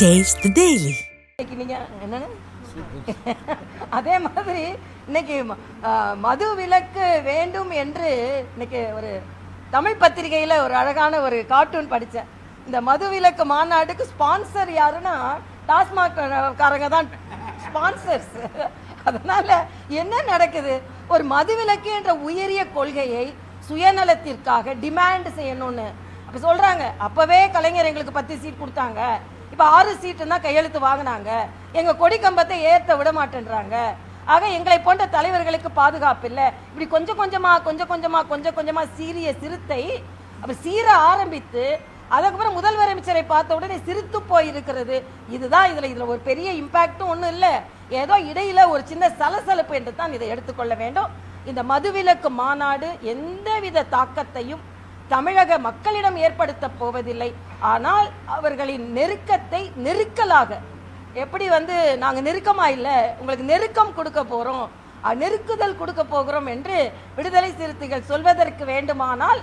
Taste the Daily. இன்னைக்கு நீங்க என்னன்னு அதே மாதிரி இன்னைக்கு மது விலக்கு வேண்டும் என்று இன்னைக்கு ஒரு தமிழ் பத்திரிகையில் ஒரு அழகான ஒரு கார்ட்டூன் படித்தேன் இந்த மது விலக்கு மாநாட்டுக்கு ஸ்பான்சர் யாருன்னா டாஸ்மாக் காரங்க தான் ஸ்பான்சர்ஸ் அதனால என்ன நடக்குது? ஒரு மதுவிலக்கு என்ற உயரிய கொள்கையை சுயநலத்திற்காக டிமாண்ட் செய்யணும்னு. அப்போ சொல்கிறாங்க அப்போவே கலைஞர் எங்களுக்கு பத்து சீட் கொடுத்தாங்க. இப்போ ஆறு சீட்டுன்னா கையெழுத்து வாங்கினாங்க. எங்கள் கொடி கம்பத்தை ஏற்ற விட மாட்டேன்றாங்க. ஆக எங்களை போன்ற தலைவர்களுக்கு பாதுகாப்பு இல்லை. இப்படி கொஞ்சம் கொஞ்சமாக கொஞ்சம் கொஞ்சமாக கொஞ்சம் கொஞ்சமாக சீரிய சிறுத்தை அப்ப சீர ஆரம்பித்து அதுக்கப்புறம் முதல்வர் அமைச்சரை பார்த்த உடனே சிரித்து போய் இருக்கிறது இதுதான் இதில் இதில் ஒரு பெரிய இம்பேக்டும் ஒன்றும் இல்லை. ஏதோ இடையில ஒரு சின்ன சலசலப்பு என்று தான் இதை எடுத்துக்கொள்ள வேண்டும். இந்த மதுவிலக்கு மாநாடு எந்தவித தாக்கத்தையும் தமிழக மக்களிடம் ஏற்படுத்த போவதில்லை. ஆனால் அவர்களின் நெருக்கத்தை நெருக்கலாக எப்படி வந்து நாங்கள் நெருக்கமாக இல்லை உங்களுக்கு நெருக்கம் கொடுக்க போகிறோம் நெருக்குதல் கொடுக்க போகிறோம் என்று விடுதலை சிறுத்தைகள் சொல்வதற்கு வேண்டுமானால்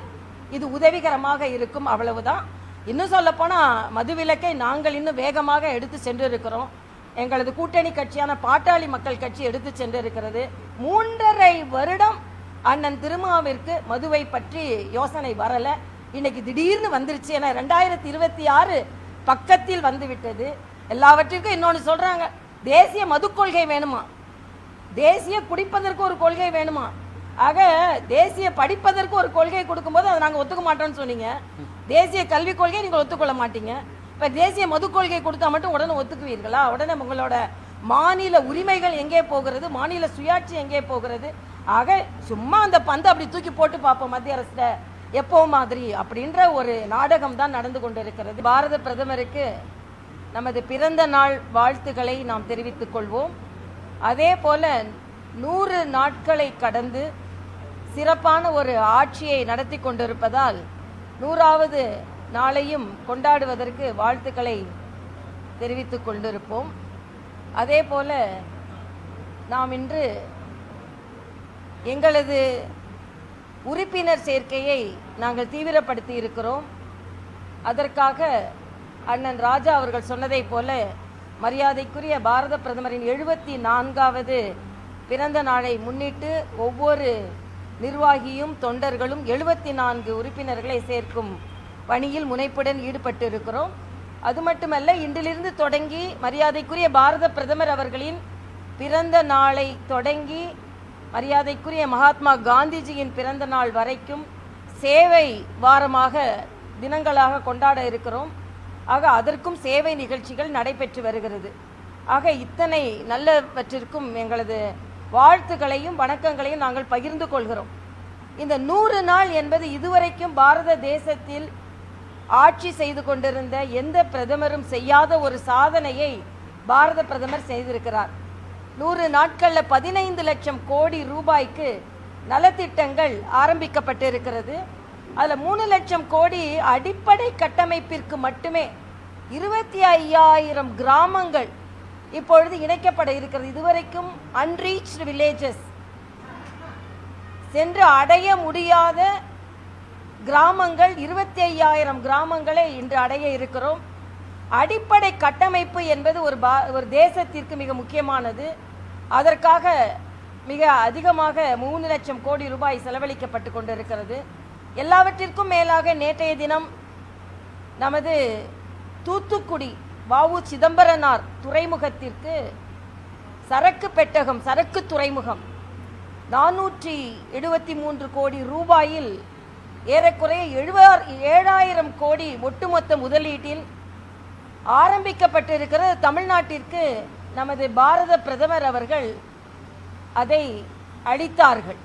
இது உதவிகரமாக இருக்கும் அவ்வளவுதான். இன்னும் சொல்லப்போனால் மதுவிலக்கை நாங்கள் இன்னும் வேகமாக எடுத்து சென்றிருக்கிறோம். எங்களது கூட்டணி கட்சியான பாட்டாளி மக்கள் கட்சி எடுத்து சென்றிருக்கிறது. மூன்றரை வருடம் அண்ணன் திருமாவிற்கு மதுவை பற்றி யோசனை வரலை. இன்னைக்கு திடீர்னு வந்துருச்சு. ஏன்னா ரெண்டாயிரத்தி இருபத்தி ஆறு பக்கத்தில் வந்துவிட்டது. எல்லாவற்றிற்கும் இன்னொன்று சொல்கிறாங்க தேசிய மது கொள்கை வேணுமா? தேசிய குடிப்பதற்கு ஒரு கொள்கை வேணுமா? ஆக தேசிய படிப்பதற்கு ஒரு கொள்கை கொடுக்கும்போது அதை நாங்கள் ஒத்துக்க மாட்டோம்னு சொன்னீங்க. தேசிய கல்விக் கொள்கையை நீங்கள் ஒத்துக்கொள்ள மாட்டீங்க. இப்போ தேசிய மது கொள்கை கொடுத்தா மட்டும் உடனே ஒத்துக்குவீர்களா? உடனே உங்களோட மாநில உரிமைகள் எங்கே போகிறது? மாநில சுயாட்சி எங்கே போகிறது? ஆக சும்மா அந்த பந்தை அப்படி தூக்கி போட்டு பார்ப்போம் மத்திய அரசில். எப்போ மாதிரி அப்படின்ற ஒரு நாடகம் தான் நடந்து கொண்டிருக்கிறது. பாரத பிரதமருக்கு நமது பிறந்த நாள் வாழ்த்துக்களை நாம் தெரிவித்துக் கொள்வோம். அதே போல நூறு நாட்களை கடந்து சிறப்பான ஒரு ஆட்சியை நடத்தி கொண்டிருப்பதால் நூறாவது நாளையும் கொண்டாடுவதற்கு வாழ்த்துக்களை தெரிவித்துக் கொண்டிருப்போம். அதே போல நாம் இன்று எங்களது உறுப்பினர் சேர்க்கையை நாங்கள் தீவிரப்படுத்தி இருக்கிறோம் அதற்காக அண்ணன் ராஜா அவர்கள் சொன்னதைப் போல மரியாதைக்குரிய பாரத பிரதமரின் எழுபத்தி நான்காவது பிறந்த நாளை முன்னிட்டு ஒவ்வொரு நிர்வாகியும் தொண்டர்களும் எழுபத்தி நான்கு உறுப்பினர்களை சேர்க்கும் பணியில் முனைப்புடன் ஈடுபட்டு இருக்கிறோம் அது மட்டுமல்ல இன்றிலிருந்து தொடங்கி மரியாதைக்குரிய பாரத பிரதமர் அவர்களின் பிறந்த நாளை தொடங்கி மரியாதைக்குரிய மகாத்மா காந்திஜியின் பிறந்த நாள் வரைக்கும் சேவை வாரமாக தினங்களாக கொண்டாட இருக்கிறோம். ஆக அதற்கும் சேவை நிகழ்ச்சிகள் நடைபெற்று வருகிறது. ஆக இத்தனை நல்லவற்றிற்கும் எங்களது வாழ்த்துக்களையும் வணக்கங்களையும் நாங்கள் பகிர்ந்து கொள்கிறோம். இந்த நூறு நாள் என்பது இதுவரைக்கும் பாரத தேசத்தில் ஆட்சி செய்து கொண்டிருந்த எந்த பிரதமரும் செய்யாத ஒரு சாதனையை பாரத பிரதமர் செய்திருக்கிறார். நூறு நாட்களில் பதினைந்து லட்சம் கோடி ரூபாய்க்கு நலத்திட்டங்கள் ஆரம்பிக்கப்பட்டிருக்கிறது. அதில் மூணு லட்சம் கோடி அடிப்படை கட்டமைப்பிற்கு மட்டுமே இருபத்தி ஐயாயிரம் கிராமங்கள் இப்பொழுது இணைக்கப்பட இருக்கிறது. இதுவரைக்கும் அன்ரீச்டு வில்லேஜஸ் சென்று அடைய முடியாத கிராமங்கள் இருபத்தி ஐயாயிரம் கிராமங்களை இன்று அடைய இருக்கிறோம். அடிப்படை கட்டமைப்பு என்பது ஒரு பா ஒரு தேசத்திற்கு மிக முக்கியமானது. அதற்காக மிக அதிகமாக மூணு லட்சம் கோடி ரூபாய் செலவழிக்கப்பட்டு கொண்டிருக்கிறது. எல்லாவற்றிற்கும் மேலாக நேற்றைய தினம் நமது தூத்துக்குடி வாவு சிதம்பரனார் துறைமுகத்திற்கு சரக்கு பெட்டகம் சரக்கு துறைமுகம் நானூற்றி எழுபத்தி மூன்று கோடி ரூபாயில் ஏறக்குறைய எழுபா ஏழாயிரம் கோடி ஒட்டுமொத்த முதலீட்டில் ஆரம்பிக்கப்பட்டிருக்கிற தமிழ்நாட்டிற்கு நமது பாரத பிரதமர் அவர்கள் அதை அளித்தார்கள்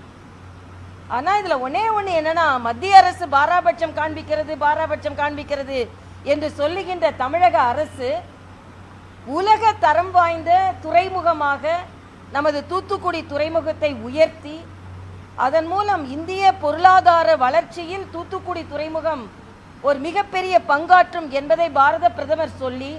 ஆனால் இதில் ஒன்னே ஒன்று என்னன்னா மத்திய அரசு பாராபட்சம் காண்பிக்கிறது பாராபட்சம் காண்பிக்கிறது என்று சொல்லுகின்ற தமிழக அரசு உலக தரம் வாய்ந்த துறைமுகமாக நமது தூத்துக்குடி துறைமுகத்தை உயர்த்தி அதன் மூலம் இந்திய பொருளாதார வளர்ச்சியில் தூத்துக்குடி துறைமுகம் ஒரு மிகப்பெரிய பங்காற்றும் என்பதை பாரத பிரதமர் சொல்லி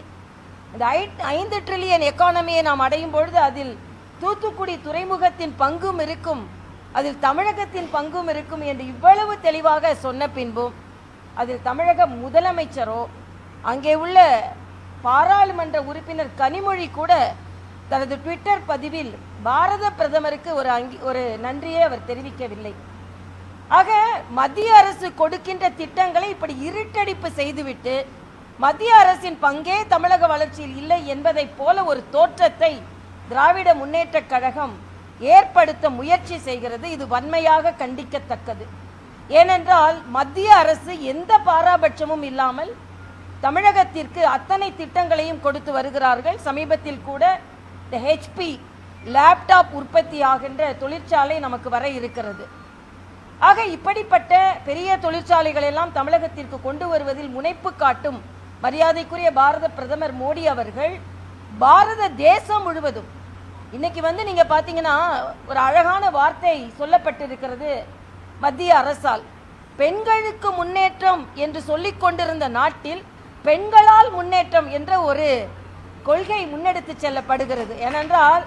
இந்த ஐ- ஐந்து ட்ரில்லியன் எக்கானமியை நாம் அடையும் பொழுது அதில் தூத்துக்குடி துறைமுகத்தின் பங்கும் இருக்கும் அதில் தமிழகத்தின் பங்கும் இருக்கும் என்று இவ்வளவு தெளிவாக சொன்ன பின்பும் அதில் தமிழக முதலமைச்சரோ அங்கே உள்ள பாராளுமன்ற உறுப்பினர் கனிமொழி கூட தனது ட்விட்டர் பதிவில் பாரத பிரதமருக்கு ஒரு அங்கி ஒரு நன்றியை அவர் தெரிவிக்கவில்லை. ஆக மத்திய அரசு கொடுக்கின்ற திட்டங்களை இப்படி இருட்டடிப்பு செய்துவிட்டு மத்திய அரசின் பங்கே தமிழக வளர்ச்சியில் இல்லை என்பதைப் போல ஒரு தோற்றத்தை திராவிட முன்னேற்றக் கழகம் ஏற்படுத்த முயற்சி செய்கிறது. இது வன்மையாக கண்டிக்கத்தக்கது. ஏனென்றால் மத்திய அரசு எந்த பாராபட்சமும் இல்லாமல் தமிழகத்திற்கு அத்தனை திட்டங்களையும் கொடுத்து வருகிறார்கள். சமீபத்தில் கூட இந்த ஹெச்பி லேப்டாப் உற்பத்தி ஆகின்ற தொழிற்சாலை நமக்கு வர இருக்கிறது. ஆக இப்படிப்பட்ட பெரிய தொழிற்சாலைகள் எல்லாம் தமிழகத்திற்கு கொண்டு வருவதில் முனைப்பு காட்டும் மரியாதைக்குரிய பாரத பிரதமர் மோடி அவர்கள் பாரத தேசம் முழுவதும். இன்னைக்கு வந்து நீங்க பாத்தீங்கன்னா ஒரு அழகான வார்த்தை சொல்லப்பட்டிருக்கிறது. மத்திய அரசால் பெண்களுக்கு முன்னேற்றம் என்று சொல்லிக் கொண்டிருந்த நாட்டில் பெண்களால் முன்னேற்றம் என்ற ஒரு கொள்கை முன்னெடுத்து செல்லப்படுகிறது. ஏனென்றால்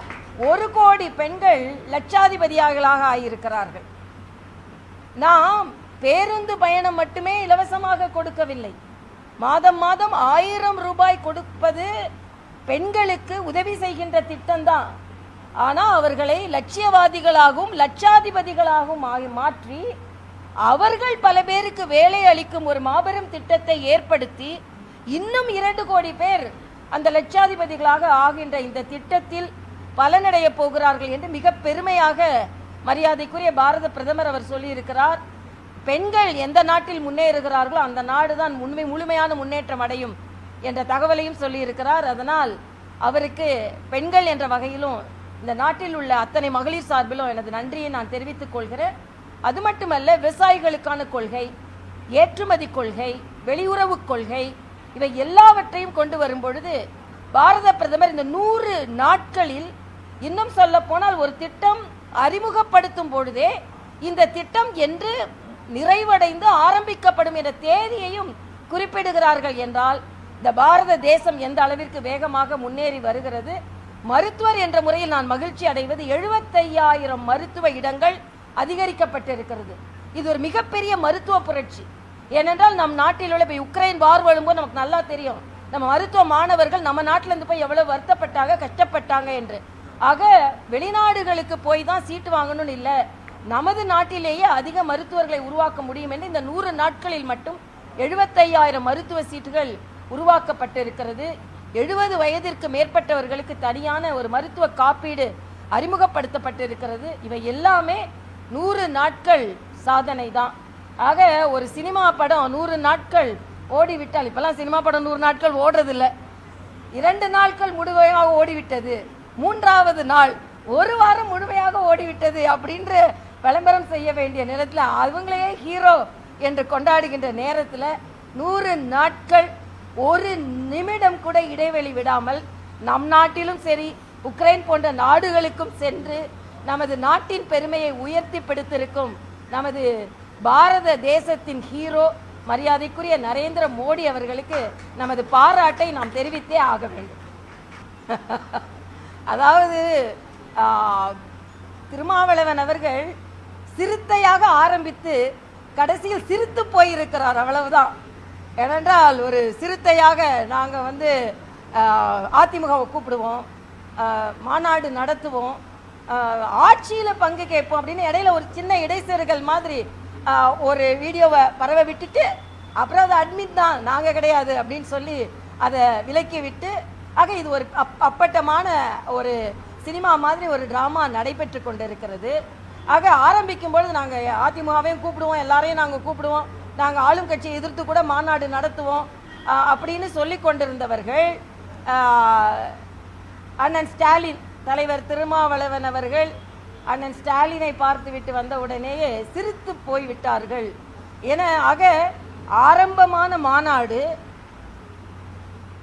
ஒரு கோடி பெண்கள் லட்சாதிபதியாகளாக ஆகியிருக்கிறார்கள் நாம் பேருந்து பயணம் மட்டுமே இலவசமாக கொடுக்கவில்லை. மாதம் மாதம் ஆயிரம் ரூபாய் கொடுப்பது பெண்களுக்கு உதவி செய்கின்ற திட்டம்தான். ஆனால் அவர்களை லட்சியவாதிகளாகவும் லட்சாதிபதிகளாகவும் ஆகி- மாற்றி அவர்கள் பல பேருக்கு வேலை அளிக்கும் ஒரு மாபெரும் திட்டத்தை ஏற்படுத்தி இன்னும் இரண்டு கோடி பேர் அந்த லட்சாதிபதிகளாக ஆகின்ற இந்த திட்டத்தில் பலனடைய போகிறார்கள் என்று மிக பெருமையாக மரியாதைக்குரிய பாரத பிரதமர் அவர் சொல்லியிருக்கிறார். பெண்கள் எந்த நாட்டில் முன்னேறுகிறார்களோ அந்த நாடு தான் உண்மை முழுமையான முன்னேற்றம் அடையும் என்ற தகவலையும் சொல்லியிருக்கிறார். அதனால் அவருக்கு பெண்கள் என்ற வகையிலும் இந்த நாட்டில் உள்ள அத்தனை மகளிர் சார்பிலும் எனது நன்றியை நான் தெரிவித்துக் கொள்கிறேன். அது மட்டுமல்ல விவசாயிகளுக்கான கொள்கை ஏற்றுமதி கொள்கை வெளியுறவு கொள்கை இவை எல்லாவற்றையும் கொண்டு வரும் பொழுது பாரத பிரதமர் இந்த நூறு நாட்களில் இன்னும் சொல்ல போனால் ஒரு திட்டம் அறிமுகப்படுத்தும் பொழுதே இந்த திட்டம் என்று நிறைவடைந்து ஆரம்பிக்கப்படும் என்ற தேதியையும் குறிப்பிடுகிறார்கள் என்றால் இந்த பாரத தேசம் எந்த அளவிற்கு வேகமாக முன்னேறி வருகிறது? மருத்துவர் என்ற முறையில் நான் மகிழ்ச்சி அடைவது எழுபத்தையாயிரம் மருத்துவ இடங்கள் அதிகரிக்கப்பட்டிருக்கிறது. இது ஒரு மிகப்பெரிய மருத்துவ புரட்சி. ஏனென்றால் நம் நாட்டில் உள்ள இப்போ உக்ரைன் வார் வரும்போது நமக்கு நல்லா தெரியும். நம்ம மருத்துவ மாணவர்கள் நம்ம நாட்டிலேருந்து போய் எவ்வளவு வருத்தப்பட்டாங்க கஷ்டப்பட்டாங்க என்று. ஆக வெளிநாடுகளுக்கு போய் தான் சீட்டு வாங்கணும்னு இல்லை. நமது நாட்டிலேயே அதிக மருத்துவர்களை உருவாக்க முடியும் என்று இந்த நூறு நாட்களில் மட்டும் எழுபத்தையாயிரம் மருத்துவ சீட்டுகள் உருவாக்கப்பட்டிருக்கிறது. எழுபது வயதிற்கு மேற்பட்டவர்களுக்கு தனியான ஒரு மருத்துவ காப்பீடு அறிமுகப்படுத்தப்பட்டிருக்கிறது. இவை எல்லாமே நூறு நாட்கள் சாதனை தான். ஆக ஒரு சினிமா படம் நூறு நாட்கள் ஓடிவிட்டால் இப்பெல்லாம் சினிமா படம் நூறு நாட்கள் ஓடுறதில்ல. இரண்டு நாட்கள் முழுமையாக ஓடிவிட்டது. மூன்றாவது நாள் ஒரு வாரம் முழுமையாக ஓடிவிட்டது அப்படின்ற விளம்பரம் செய்ய வேண்டிய நேரத்தில் அவங்களையே ஹீரோ என்று கொண்டாடுகின்ற நேரத்தில் நூறு நாட்கள் ஒரு நிமிடம் கூட இடைவெளி விடாமல் நம் நாட்டிலும் சரி உக்ரைன் போன்ற நாடுகளுக்கும் சென்று நமது நாட்டின் பெருமையை உயர்த்தி பிடித்திருக்கும் நமது பாரத தேசத்தின் ஹீரோ மரியாதைக்குரிய நரேந்திர மோடி அவர்களுக்கு நமது பாராட்டை நாம் தெரிவித்தே ஆக வேண்டும். அதாவது திருமாவளவன் அவர்கள் சிறுத்தையாக ஆரம்பித்து கடைசியில் சிரித்து போயிருக்கிறார் அவ்வளவுதான். ஏனென்றால் ஒரு சிறுத்தையாக நாங்கள் வந்து அதிமுகவை கூப்பிடுவோம் மாநாடு நடத்துவோம் ஆட்சியில் பங்கு கேட்போம் அப்படின்னு இடையில ஒரு சின்ன இடைச்செருகல் மாதிரி ஒரு வீடியோவை பரவ விட்டுட்டு அப்புறம் அது அட்மிட் தான் நாங்கள் கிடையாது அப்படின்னு சொல்லி அதை விலக்கி விட்டு ஆக இது ஒரு அப் அப்பட்டமான ஒரு சினிமா மாதிரி ஒரு ட்ராமா நடைபெற்று கொண்டிருக்கிறது. ஆக ஆரம்பிக்கும் பொழுது நாங்கள் அதிமுகவையும் கூப்பிடுவோம் எல்லாரையும் நாங்கள் கூப்பிடுவோம். நாங்கள் ஆளும் கட்சியை எதிர்த்து கூட மாநாடு நடத்துவோம். அப்படின்னு சொல்லி கொண்டிருந்தவர்கள் அண்ணன் ஸ்டாலின் தலைவர் திருமாவளவன் அவர்கள் அண்ணன் ஸ்டாலினை பார்த்துவிட்டு வந்த உடனேயே சிரித்து போய் விட்டார்கள். என ஆக ஆரம்பமான மாநாடு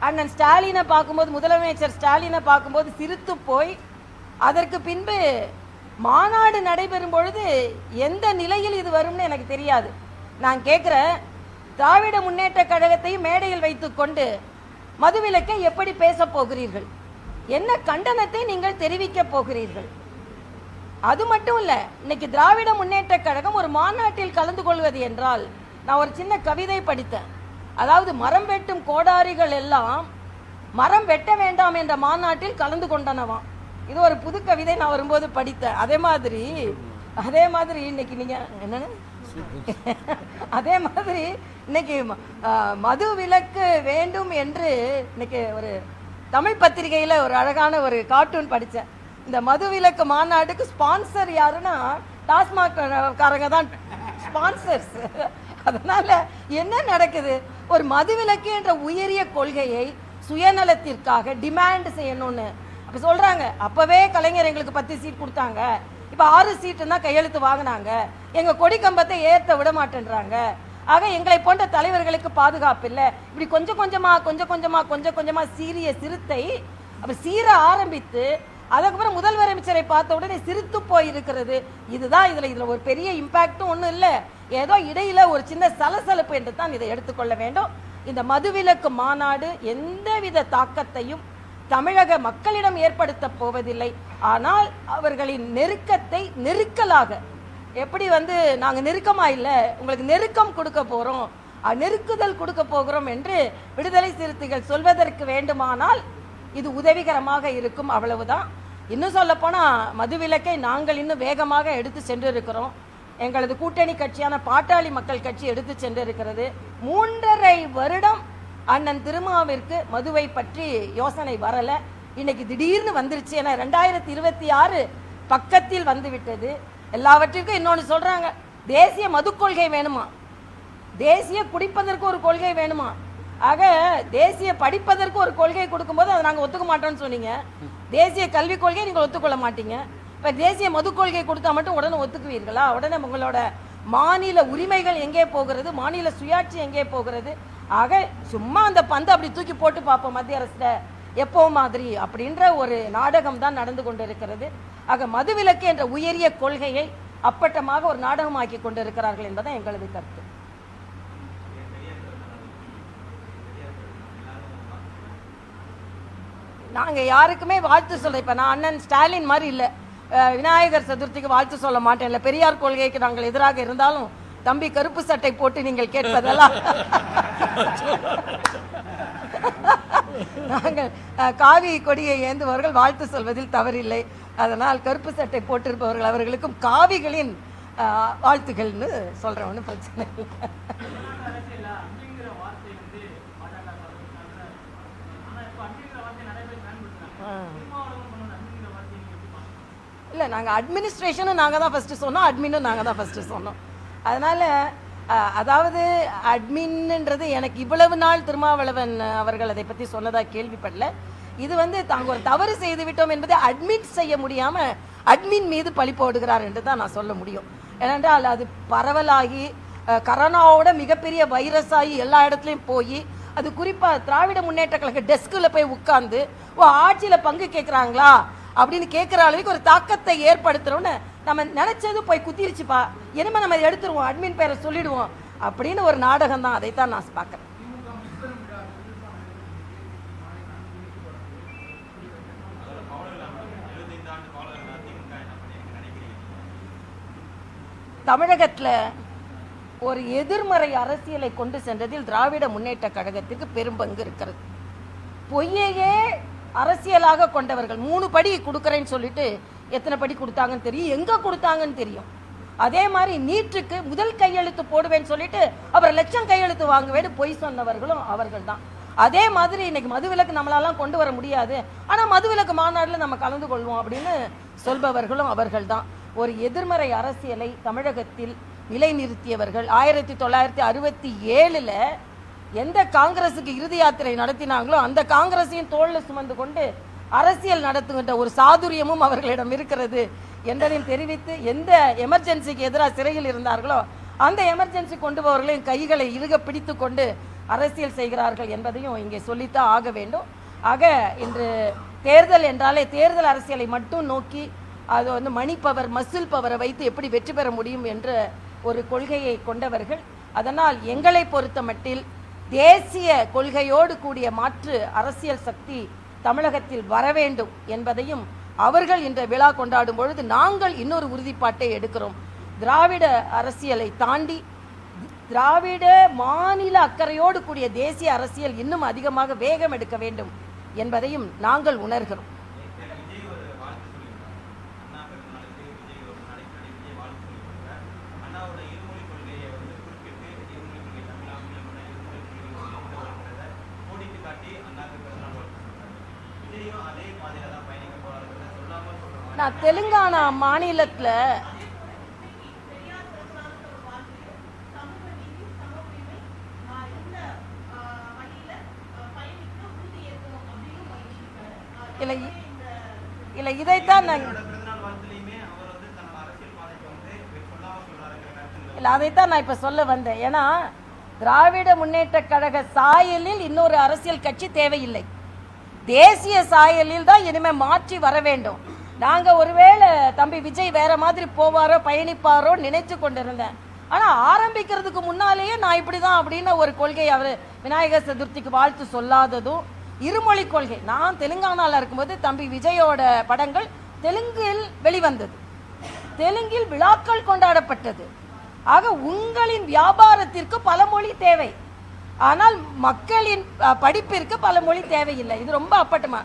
அண்ணன் ஸ்டாலினை பார்க்கும்போது முதலமைச்சர் ஸ்டாலினை பார்க்கும்போது சிரித்து போய் அதற்கு பின்பு மாநாடு நடைபெறும் பொழுது எந்த நிலையில் இது வரும்னு எனக்கு தெரியாது. நான் கேட்குறேன் திராவிட முன்னேற்ற கழகத்தையும் மேடையில் வைத்துக்கொண்டு மதுவிலக்கை எப்படி பேசப் போகிறீர்கள்? என்ன கண்டனத்தை நீங்கள் தெரிவிக்க போகிறீர்கள்? அது மட்டும் இல்லை இன்னைக்கு திராவிட முன்னேற்ற கழகம் ஒரு மாநாட்டில் கலந்து கொள்வது என்றால் நான் ஒரு சின்ன கவிதை படித்தேன். அதாவது மரம் வெட்டும் கோடாரிகள் எல்லாம் மரம் வெட்ட வேண்டாம் என்ற மாநாட்டில் கலந்து கொண்டனவாம். இது ஒரு புது கவிதை நான் வரும்போது படித்தேன். அதே மாதிரி அதே மாதிரி இன்னைக்கு நீங்க என்னன்னு? அதே மாதிரி இன்னைக்கு மது விலக்கு வேண்டும் என்று இன்னைக்கு ஒரு தமிழ் பத்திரிகையில ஒரு அழகான ஒரு கார்ட்டூன் படித்தேன். இந்த மது விலக்கு மாநாட்டுக்கு ஸ்பான்சர் யாருன்னா டாஸ்மாக் காரங்க தான். ஸ்பான்சர்ஸ். அதனால என்ன நடக்குது? ஒரு மதுவிலக்கு என்ற உயரிய கொள்கையை சுயநலத்திற்காக டிமாண்ட் செய்யணும்னு இப்போ சொல்கிறாங்க அப்பவே கலைஞர் எங்களுக்கு பத்து சீட் கொடுத்தாங்க. இப்போ ஆறு சீட்டுன்னா கையெழுத்து வாங்கினாங்க. எங்கள் கொடி கம்பத்தை ஏற்ற விட மாட்டேன்றாங்க ஆக எங்களை போன்ற தலைவர்களுக்கு பாதுகாப்பு இல்லை. இப்படி கொஞ்சம் கொஞ்சமாக கொஞ்சம் கொஞ்சமாக கொஞ்சம் கொஞ்சமாக சீரிய சிறுத்தை அப்ப சீர ஆரம்பித்து அதுக்கப்புறம் முதல்வர் அமைச்சரை பார்த்த உடனே சிரித்து போய் இருக்கிறது இதுதான் இதில் இதில் ஒரு பெரிய இம்பேக்டும் ஒன்றும் இல்லை. ஏதோ இடையில ஒரு சின்ன சலசலப்பு என்று தான் இதை எடுத்துக்கொள்ள வேண்டும். இந்த மதுவிலக்கு மாநாடு எந்தவித தாக்கத்தையும் தமிழக மக்களிடம் ஏற்படுத்த போவதில்லை. ஆனால் அவர்களின் நெருக்கத்தை நெருக்கலாக எப்படி வந்து நாங்கள் நெருக்கமாக இல்லை உங்களுக்கு நெருக்கம் கொடுக்க போகிறோம் நெருக்குதல் கொடுக்க போகிறோம் என்று விடுதலை சிறுத்தைகள் சொல்வதற்கு வேண்டுமானால் இது உதவிகரமாக இருக்கும் அவ்வளவுதான். இன்னும் சொல்லப்போனால் மதுவிலக்கை நாங்கள் இன்னும் வேகமாக எடுத்து சென்றிருக்கிறோம். எங்களது கூட்டணி கட்சியான பாட்டாளி மக்கள் கட்சி எடுத்து சென்றிருக்கிறது. மூன்றரை வருடம் அண்ணன் திருமாவிற்கு மதுவை பற்றி யோசனை வரலை. இன்னைக்கு திடீர்னு வந்துருச்சு. ஏன்னா ரெண்டாயிரத்தி இருபத்தி ஆறு பக்கத்தில் வந்துவிட்டது. எல்லாவற்றிற்கும் இன்னொன்று சொல்கிறாங்க தேசிய மது கொள்கை வேணுமா? தேசிய குடிப்பதற்கு ஒரு கொள்கை வேணுமா? ஆக தேசிய படிப்பதற்கு ஒரு கொள்கை கொடுக்கும்போது அதை நாங்கள் ஒத்துக்க மாட்டோம்னு சொன்னீங்க. தேசிய கல்விக் கொள்கையை நீங்கள் ஒத்துக்கொள்ள மாட்டீங்க. இப்போ தேசிய மது கொள்கை கொடுத்தா மட்டும் உடனே ஒத்துக்குவீர்களா? உடனே உங்களோட மாநில உரிமைகள் எங்கே போகிறது? மாநில சுயாட்சி எங்கே போகிறது? ஆக சும்மா அந்த பந்தை அப்படி தூக்கி போட்டு பார்ப்போம் மத்திய அரசில். எப்போ மாதிரி அப்படின்ற ஒரு நாடகம் தான் நடந்து கொண்டிருக்கிறது. ஆக மதுவிலக்கு என்ற உயரிய கொள்கையை அப்பட்டமாக ஒரு நாடகமாக்கி கொண்டிருக்கிறார்கள் என்பதை எங்களது கருத்து. நாங்கள் யாருக்குமே வாழ்த்து சொல்ல இப்போ நான் அண்ணன் ஸ்டாலின் மாதிரி இல்லை. விநாயகர் சதுர்த்திக்கு வாழ்த்து சொல்ல மாட்டேன். இல்லை பெரியார் கொள்கைக்கு நாங்கள் எதிராக இருந்தாலும் தம்பி கருப்பு சட்டை போட்டு நீங்கள் கேட்பதெல்லாம். நாங்கள் காவி கொடியை ஏந்துபவர்கள் வாழ்த்து சொல்வதில் தவறில்லை. அதனால் கருப்பு சட்டை போட்டிருப்பவர்கள் அவர்களுக்கும் காவிகளின் வாழ்த்துகள்னு வாழ்த்துக்கள்னு ஒன்றும் பிரச்சனை இல்லை. இல்லை நாங்கள் அட்மினிஸ்ட்ரேஷனும் நாங்கள் தான் ஃபஸ்ட்டு சொன்னோம் அட்மினும் நாங்கள் தான் ஃபஸ்ட்டு சொன்னோம். அதனால் அதாவது அட்மின்ன்றது எனக்கு இவ்வளவு நாள் திருமாவளவன் அவர்கள் அதை பற்றி சொன்னதாக கேள்விப்படல. இது வந்து தாங்க ஒரு தவறு செய்து விட்டோம் என்பதை அட்மிட் செய்ய முடியாமல் அட்மின் மீது பழி போடுகிறார் என்று தான் நான் சொல்ல முடியும். ஏனென்றால் அது பரவலாகி கரோனாவோட மிகப்பெரிய வைரஸ் ஆகி எல்லா இடத்துலையும் போய் அது குறிப்பாக திராவிட முன்னேற்ற கழக டெஸ்கில் போய் உட்காந்து ஓ ஆட்சியில் பங்கு கேட்குறாங்களா அப்படின்னு கேட்குற அளவுக்கு ஒரு தாக்கத்தை ஏற்படுத்துறோன்னு நம்ம நினைச்சது போய் குத்திருச்சுப்பா. இனிமே நம்ம இதை எடுத்துருவோம் அட்மின் பேரை சொல்லிடுவோம் அப்படின்னு ஒரு நாடகம் தான் அதைத்தான் நான் பார்க்குறேன். தமிழகத்தில் ஒரு எதிர்மறை அரசியலை கொண்டு சென்றதில் திராவிட முன்னேற்ற கழகத்திற்கு பெரும் பங்கு இருக்கிறது. பொய்யையே அரசியலாக கொண்டவர்கள் மூணு படி கொடுக்குறேன்னு சொல்லிட்டு எத்தனை படி கொடுத்தாங்கன்னு தெரியும். எங்கே கொடுத்தாங்கன்னு தெரியும். அதே மாதிரி நீட்டுக்கு முதல் கையெழுத்து போடுவேன்னு சொல்லிட்டு அப்புறம் லட்சம் கையெழுத்து வாங்குவேன்னு பொய் சொன்னவர்களும் அவர்கள் தான் அதே மாதிரி இன்னைக்கு மதுவிலக்கு நம்மளாலாம் கொண்டு வர முடியாது. ஆனால் மதுவிலக்கு மாநாட்டில் நம்ம கலந்து கொள்வோம் அப்படின்னு சொல்பவர்களும் அவர்கள் தான் ஒரு எதிர்மறை அரசியலை தமிழகத்தில் நிலைநிறுத்தியவர்கள். ஆயிரத்தி தொள்ளாயிரத்தி அறுபத்தி ஏழில் எந்த காங்கிரஸுக்கு இறுதி யாத்திரை நடத்தினாங்களோ அந்த காங்கிரஸையும் தோளில் சுமந்து கொண்டு அரசியல் நடத்துகின்ற ஒரு சாதுரியமும் அவர்களிடம் இருக்கிறது என்பதையும் தெரிவித்து எந்த எமர்ஜென்சிக்கு எதிராக சிறையில் இருந்தார்களோ அந்த எமர்ஜென்சி கொண்டு போவர்களையும் கைகளை இறுக பிடித்து கொண்டு அரசியல் செய்கிறார்கள் என்பதையும் இங்கே சொல்லித்தான் ஆக வேண்டும். ஆக இன்று தேர்தல் என்றாலே தேர்தல் அரசியலை மட்டும் நோக்கி அது வந்து மணி பவர் மசில் பவரை வைத்து எப்படி வெற்றி பெற முடியும் என்ற ஒரு கொள்கையை கொண்டவர்கள். அதனால் எங்களை பொறுத்த மட்டில் தேசிய கொள்கையோடு கூடிய மாற்று அரசியல் சக்தி தமிழகத்தில் வர வேண்டும் என்பதையும் அவர்கள் இந்த விழா கொண்டாடும் பொழுது நாங்கள் இன்னொரு உறுதிப்பாட்டை எடுக்கிறோம். திராவிட அரசியலை தாண்டி திராவிட மாநில அக்கறையோடு கூடிய தேசிய அரசியல் இன்னும் அதிகமாக வேகம் எடுக்க வேண்டும் என்பதையும் நாங்கள் உணர்கிறோம் விஜய் ஒரு வாழ்த்து சொல்லியிருக்காரு அண்ணா பிறந்த நாளுக்கு விஜய் ஒரு நாளைக்கு முன்னாடி விஜய் வாழ்த்து சொல்லியிருக்காரு அண்ணாவோட இருமொழி கொள்கையை வந்து குறிப்பிட்டு இருமொழி கொள்கை தமிழ் ஆங்கிலம் என இருமொழி கொள்கை வந்து வருகிறத கோடிட்டு காட்டி அண்ணாக்கு பிறந்த நாள் வாழ்த்து சொல்றாரு விஜயும் அதே மாதிரியா தான் பயணிக்க போறாருங்கிறத சொல்லாம சொல்ற மாதிரி நான் தெலுங்கானா மாநிலத்தில் இல்லை இல்லை இதைத்தான் நான் இல்லை அதைத்தான் நான் இப்போ சொல்ல வந்தேன். ஏன்னா திராவிட முன்னேற்ற கழக சாயலில் இன்னொரு அரசியல் கட்சி தேவையில்லை. தேசிய சாயலில் தான் இனிமேல் மாற்றி வர வேண்டும். நாங்கள் ஒருவேளை தம்பி விஜய் வேற மாதிரி போவாரோ பயணிப்பாரோ நினைச்சு கொண்டிருந்தேன். ஆனால் ஆரம்பிக்கிறதுக்கு முன்னாலேயே நான் இப்படி தான் அப்படின்னு ஒரு கொள்கை அவர் விநாயகர் சதுர்த்திக்கு வாழ்த்து சொல்லாததும் இருமொழி கொள்கை. நான் தெலுங்கானாவில் இருக்கும்போது தம்பி விஜயோட படங்கள் தெலுங்கில் வெளிவந்தது. தெலுங்கில் விழாக்கள் கொண்டாடப்பட்டது. ஆக உங்களின் வியாபாரத்திற்கு பல மொழி தேவை. ஆனால் மக்களின் படிப்பிற்கு பல மொழி தேவையில்லை. இது ரொம்ப அப்பட்டமா.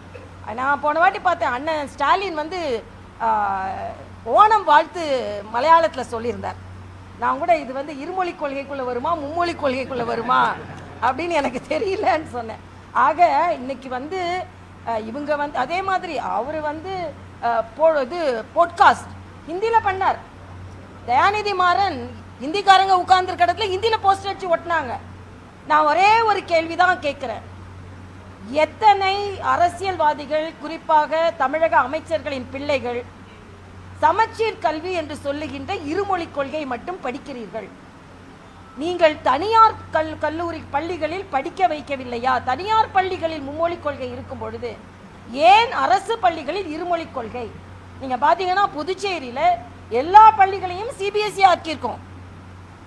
நான் போன வாட்டி பார்த்தேன் அண்ணன் ஸ்டாலின் வந்து ஓணம் வாழ்த்து மலையாளத்தில் சொல்லியிருந்தார். நான் கூட இது வந்து இருமொழி கொள்கைக்குள்ளே வருமா மும்மொழி கொள்கைக்குள்ளே வருமா அப்படின்னு எனக்கு தெரியலன்னு சொன்னேன். ஆக இன்னைக்கு வந்து இவங்க வந்து அதே மாதிரி அவர் வந்து போ இது போட்காஸ்ட் ஹிந்தியில் பண்ணார். தயாநிதி மாறன் ஹிந்திக்காரங்க உட்கார்ந்துருக்க இடத்துல ஹிந்தியில் போஸ்டர் வச்சு ஒட்டினாங்க. நான் ஒரே ஒரு கேள்வி தான் கேட்குறேன் எத்தனை அரசியல்வாதிகள் குறிப்பாக தமிழக அமைச்சர்களின் பிள்ளைகள் சமச்சீர் கல்வி என்று சொல்லுகின்ற இருமொழி கொள்கை மட்டும் படிக்கிறீர்கள்? நீங்கள் தனியார் கல் கல்லூரி பள்ளிகளில் படிக்க வைக்கவில்லையா? தனியார் பள்ளிகளில் மும்மொழி கொள்கை இருக்கும் பொழுது ஏன் அரசு பள்ளிகளில் இருமொழி கொள்கை? நீங்கள் பார்த்தீங்கன்னா புதுச்சேரியில் எல்லா பள்ளிகளையும் சிபிஎஸ்இ ஆக்கியிருக்கோம்.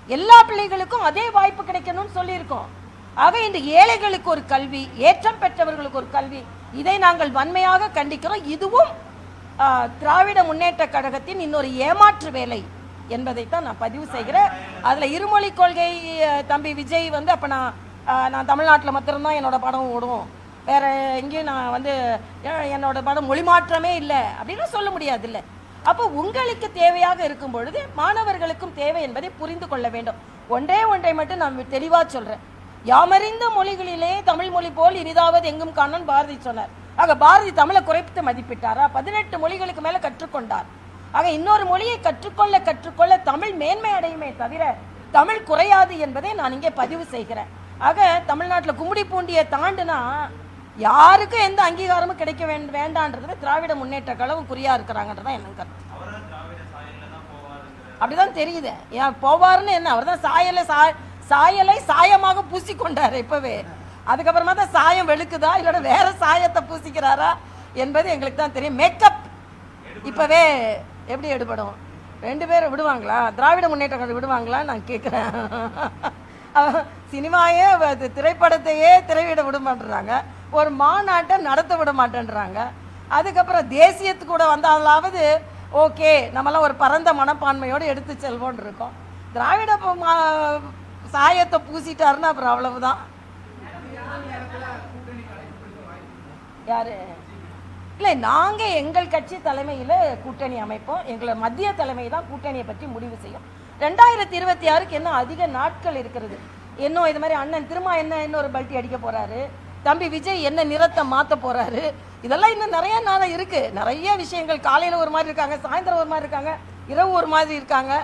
எல்லா பிள்ளைகளுக்கும் அதே வாய்ப்பு கிடைக்கணும்னு சொல்லியிருக்கோம். ஆக இந்த ஏழைகளுக்கு ஒரு கல்வி ஏற்றம் பெற்றவர்களுக்கு ஒரு கல்வி இதை நாங்கள் வன்மையாக கண்டிக்கிறோம். இதுவும் திராவிட முன்னேற்ற கழகத்தின் இன்னொரு ஏமாற்று வேலை என்பதைத்தான் நான் பதிவு செய்கிறேன். அதில் இருமொழி கொள்கை தம்பி விஜய் வந்து அப்போ நான் நான் தமிழ்நாட்டில் மாத்திரம்தான் என்னோட படம் ஓடும் வேற எங்கேயும் நான் வந்து என்னோட படம் மொழி மாற்றமே இல்லை அப்படின்னு சொல்ல முடியாது இல்லை அப்போ உங்களுக்கு தேவையாக இருக்கும் பொழுது மாணவர்களுக்கும் தேவை என்பதை புரிந்து கொள்ள வேண்டும். ஒன்றே ஒன்றை மட்டும் நான் தெளிவாக சொல்கிறேன் யாமறிந்த மொழிகளிலே தமிழ் மொழி போல் இனிதாவது எங்கும் காணோன்னு பாரதி சொன்னார். ஆக பாரதி தமிழை குறைத்து மதிப்பிட்டாரா? பதினெட்டு மொழிகளுக்கு மேல கற்றுக்கொண்டார். ஆக இன்னொரு மொழியை கற்றுக்கொள்ள கற்றுக்கொள்ள தமிழ் மேன்மை அடையுமே தவிர தமிழ் குறையாது என்பதை நான் இங்கே பதிவு செய்கிறேன். ஆக தமிழ்நாட்டில் கும்மிடி பூண்டியை தாண்டுனா யாருக்கும் எந்த அங்கீகாரமும் கிடைக்க வேண்ட வேண்டான்றது திராவிட முன்னேற்ற கழகம் குறியா இருக்கிறாங்கன்றதான் என்ன கருத்து. அப்படிதான் தெரியுது. ஏன் போவாருன்னு என்ன? அவர் தான் சாயலை சா சாயலை சாயமாக பூசிக்கொண்டார் இப்பவே. அதுக்கப்புறமா தான் சாயம் வெளுக்குதா? இல்லைன்னா வேற சாயத்தை பூசிக்கிறாரா? என்பது எங்களுக்கு தான் தெரியும். மேக்கப் இப்பவே எப்படி எடுபடும்? ரெண்டு பேரும் விடுவாங்களா? திராவிட முன்னேற்ற கழகம் விடுவாங்களா நான் கேட்குறேன் சினிமாயே திரைப்படத்தையே திரையிட விட மாட்டேறாங்க ஒரு மாநாட்டை நடத்த விட மாட்டேன்றாங்க. அதுக்கப்புறம் தேசியத்துக்கு கூட வந்தாலாவது ஓகே நம்மளாம் ஒரு பரந்த மனப்பான்மையோடு எடுத்து செல்வோன்னு இருக்கோம் திராவிட மா- சாயத்தை பூசிட்டாருன்னா அப்புறம் அவ்வளவுதான். யாரு? இல்லை நாங்கள் எங்கள் கட்சி தலைமையில் கூட்டணி அமைப்போம். எங்களை மத்திய தலைமை தான் கூட்டணியை பற்றி முடிவு செய்யும். ரெண்டாயிரத்தி இருபத்தி ஆறுக்கு இன்னும் அதிக நாட்கள் இருக்கிறது? இன்னும் இது மாதிரி அண்ணன் திரும்ப என்ன இன்னொரு பல்ட்டி அடிக்க போறாரு? தம்பி விஜய் என்ன நிறத்தை மாற்ற போறாரு? இதெல்லாம் இன்னும் நிறைய நாளாக இருக்கு. நிறைய விஷயங்கள். காலையில் ஒரு மாதிரி இருக்காங்க சாயந்தரம் ஒரு மாதிரி இருக்காங்க இரவு ஒரு மாதிரி இருக்காங்க.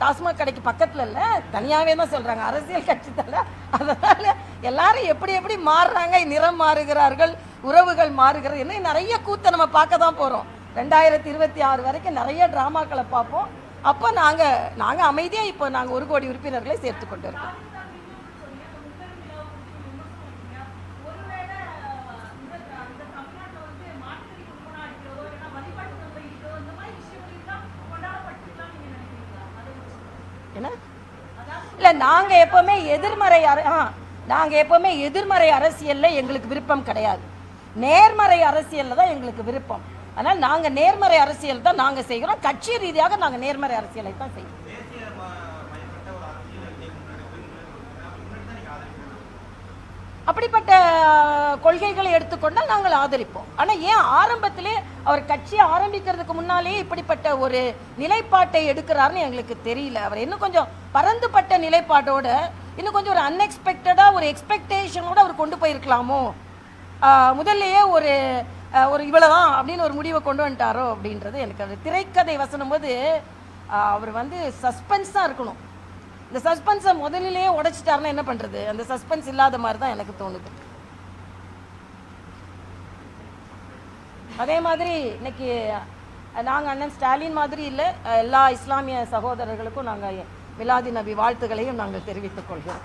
டாஸ்மாக் கடைக்கு பக்கத்தில் இல்லை தனியாகவே தான் சொல்கிறாங்க அரசியல் கட்சி தலை அதனால் எல்லாரும் எப்படி எப்படி மாறுறாங்க நிறம் மாறுகிறார்கள் உறவுகள் மாறுகிறது இன்னும் நிறைய கூத்தை நம்ம பார்க்க தான் போகிறோம் ரெண்டாயிரத்தி இருபத்தி ஆறு வரைக்கும் நிறைய டிராமாக்களை பார்ப்போம். அப்போ நாங்கள் நாங்கள் அமைதியாக இப்போ நாங்கள் ஒரு கோடி உறுப்பினர்களை சேர்த்து கொண்டு இருக்கோம். நாங்கள் நாங்க எப்பவுமே எதிர்மறை அர- ஆ, நாங்க எப்பவுமே எதிர்மறை அரசியலில் எங்களுக்கு விருப்பம் கிடையாது. நேர்மறை அரசியலில் தான் எங்களுக்கு விருப்பம். அதனால் நாங்க நேர்மறை அரசியல் தான் நாங்க செய்கிறோம். கட்சி ரீதியாக நாங்க நேர்மறை அரசியலை தான் செய்கிறோம். அப்படிப்பட்ட கொள்கைகளை எடுத்துக்கொண்டால் நாங்கள் ஆதரிப்போம். ஆனால் ஏன் ஆரம்பத்திலே அவர் கட்சியை ஆரம்பிக்கிறதுக்கு முன்னாலே இப்படிப்பட்ட ஒரு நிலைப்பாட்டை எடுக்கிறாருன்னு எங்களுக்கு தெரியல. அவர் இன்னும் கொஞ்சம் பரந்துபட்ட நிலைப்பாட்டோட இன்னும் கொஞ்சம் ஒரு அன்எக்ஸ்பெக்டடாக ஒரு எக்ஸ்பெக்டேஷனோட அவர் கொண்டு போயிருக்கலாமோ? முதல்லையே ஒரு ஒரு இவ்வளோதான் அப்படின்னு ஒரு முடிவை கொண்டு வந்துட்டாரோ அப்படின்றது எனக்கு அவர் திரைக்கதை வசனம் போது அவர் வந்து சஸ்பென்ஸாக இருக்கணும். இந்த சஸ்பென்ஸை முதலிலேயே உடைச்சிட்டாருன்னா என்ன பண்ணுறது அந்த சஸ்பென்ஸ் இல்லாத மாதிரி தான் எனக்கு தோணுது. அதே மாதிரி இன்னைக்கு நாங்கள் அண்ணன் ஸ்டாலின் மாதிரி இல்லை எல்லா இஸ்லாமிய சகோதரர்களுக்கும் நாங்கள் மிலாதி நபி வாழ்த்துக்களையும் நாங்கள் தெரிவித்துக் கொள்கிறோம்.